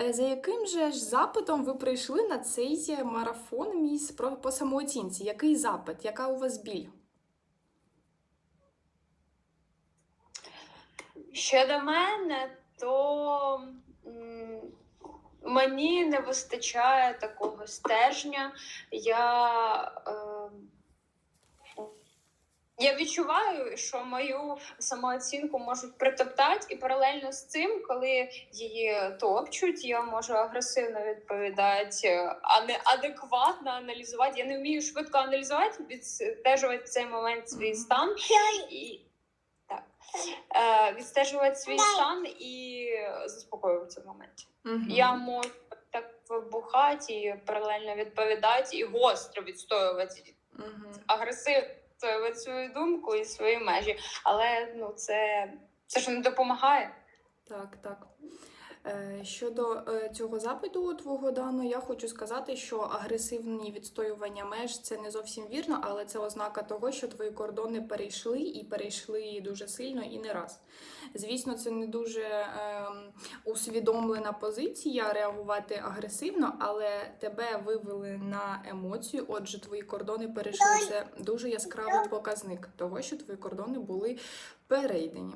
Е, За яким же ж запитом ви прийшли на цей марафон міс про по самооцінці? Який запит? Яка у вас біль? Щодо мене, то мені не вистачає такого стержня. Я, е, я відчуваю, що мою самооцінку можуть притоптати, і паралельно з цим, коли її топчуть, я можу агресивно відповідати, а не адекватно аналізувати. Я не вмію швидко аналізувати, відстежувати в цей момент свій стан. І, так. Е, відстежувати свій стан і заспокоюватися в моменті. Мгм. Я можу так вибухати і паралельно відповідати, і гостро відстоювати Мгм. агресивно відстоювати свою думку і свої межі. Але ну це, це ж не допомагає. Так, так. Е, Щодо е, цього запиту твого Дану, я хочу сказати, що агресивні відстоювання меж це не зовсім вірно, але це ознака того, що твої кордони перейшли і перейшли дуже сильно і не раз. Звісно, це не дуже ем, усвідомлена позиція реагувати агресивно, але тебе вивели на емоцію. Отже, твої кордони перейшли. Це дуже яскравий показник того, що твої кордони були перейдені.